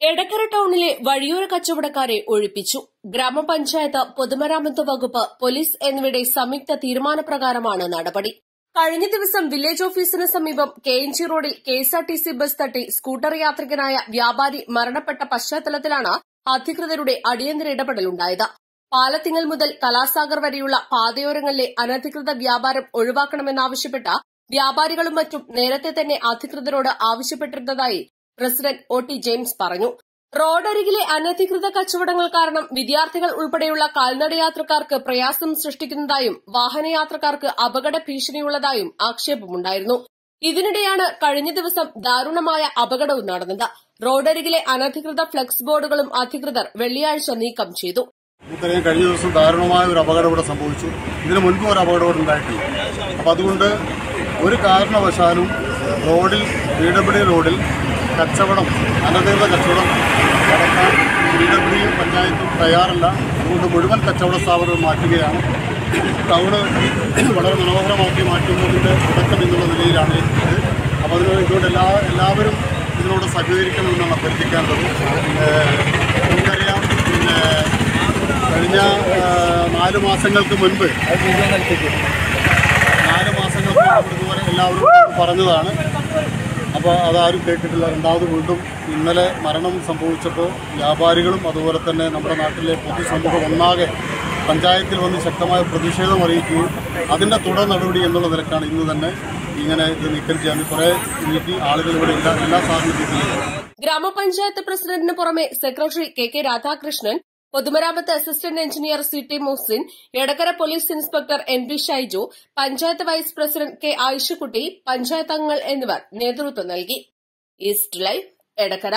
എടക്കര ടൌണിലെ വഴിയോര കച്ചവടക്കാരെ ഒഴിപ്പിച്ചു. ഗ്രാമപഞ്ചായത്ത് പൊതുമരാമത്ത് വകുപ്പ് പോലീസ് എന്നിവയുടെ സംയുക്ത തീരുമാനപ്രകാരമാണ് നടപടി. കഴിഞ്ഞ ദിവസം വില്ലേജ് ഓഫീസിന് സമീപം കെ എൻ ജി റോഡിൽ കെഎസ്ആർടിസി ബസ് തട്ടി സ്കൂട്ടർ യാത്രികനായ വ്യാപാരി മരണപ്പെട്ട പശ്ചാത്തലത്തിലാണ് അധികൃതരുടെ അടിയന്തര ഇടപെടൽ ഇടപെടലുണ്ടായത് പാലത്തിങ്ങൽ മുതൽ കലാസാഗർ വരെയുള്ള പാതയോരങ്ങളിലെ അനധികൃത വ്യാപാരം ഒഴിവാക്കണമെന്നാവശ്യപ്പെട്ട വ്യാപാരികളും മറ്റും നേരത്തെ തന്നെ അധികൃതരോട് ആവശ്യപ്പെട്ടിരുന്നതായി പ്രസിഡന്റ് ഒ ടി ജെയിംസ് പറഞ്ഞു. റോഡരികിലെ അനധികൃത കച്ചവടങ്ങൾ കാരണം വിദ്യാർത്ഥികൾ ഉൾപ്പെടെയുള്ള കാൽനടയാത്രക്കാർക്ക് പ്രയാസം സൃഷ്ടിക്കുന്നതായും വാഹനയാത്രക്കാർക്ക് അപകട ഭീഷണിയുള്ളതായും ആക്ഷേപമുണ്ടായിരുന്നു. ഇതിനിടെയാണ് കഴിഞ്ഞ ദിവസം ദാരുണമായ അപകടവും നടന്നത്. റോഡരികിലെ അനധികൃത ഫ്ലക്സ് ബോർഡുകളും അധികൃതർ വെള്ളിയാഴ്ച നീക്കം ചെയ്തു. നമുക്കറിയാം കഴിഞ്ഞ ദിവസം ദാരുണമായ ഒരു അപകടം ഇവിടെ സംഭവിച്ചു. ഇതിനു മുൻപ് ഒരു അപകടം ഇവിടെ ഉണ്ടായിട്ടില്ല. അപ്പം അതുകൊണ്ട് ഒരു കാരണവശാലും റോഡിൽ പി ഡബ്ല്യു റോഡിൽ കച്ചവടം അനധികൃത കച്ചവടം നടക്കാൻ പി ഡബ്ല്യു പഞ്ചായത്തും തയ്യാറല്ല. അതുകൊണ്ട് മുഴുവൻ കച്ചവട സ്ഥാപനവും മാറ്റുകയാണ്. ടൗണ് വളരെ മനോഹരമാക്കി മാറ്റുന്നതിന്റെ തുടക്കം എന്നുള്ള നിലയിലാണ് ഇത്. അപ്പോൾ അതിന് ഇതുകൊണ്ട് എല്ലാ എല്ലാവരും ഇതിനോട് സഹകരിക്കണമെന്നാണ് എന്നാണ് ഏഹ് നമുക്കറിയാം പിന്നെ കഴിഞ്ഞ നാല് മാസങ്ങൾക്ക് മുൻപ് നാല് മാസങ്ങൾക്ക് മുൻപ് ഇതുപോലെ എല്ലാവരും പറഞ്ഞതാണ്. അപ്പോൾ അതാരും കേട്ടിട്ടില്ല. രണ്ടാമത് വീണ്ടും ഇന്നലെ മരണം സംഭവിച്ചപ്പോൾ വ്യാപാരികളും അതുപോലെ തന്നെ നമ്മുടെ നാട്ടിലെ പൊതുസമൂഹം ഒന്നാകെ പഞ്ചായത്തിൽ വന്ന് ശക്തമായ പ്രതിഷേധം അറിയിക്കുകയും അതിന്റെ തുടർ നടപടി എന്നുള്ള നിലക്കാണ് ഇന്ന് തന്നെ ഇങ്ങനെ ഇത് നീക്കം ചെയ്യാൻ കുറേ നീക്കി ആളുകൾ ഇവിടെ എല്ലാ സാഹചര്യത്തിലും. ഗ്രാമപഞ്ചായത്ത് പ്രസിഡന്റിന് പുറമെ സെക്രട്ടറി കെ കെ രാധാകൃഷ്ണൻ പൊതുമരാമത്ത് assistant engineer C T Muhsin Edakkara police inspector N B Shaiju panchayat vice president K Ayishakutty panchayat അംഗങ്ങൾ എന്നിവർ നേതൃത്വം നൽകി. East live Edakkara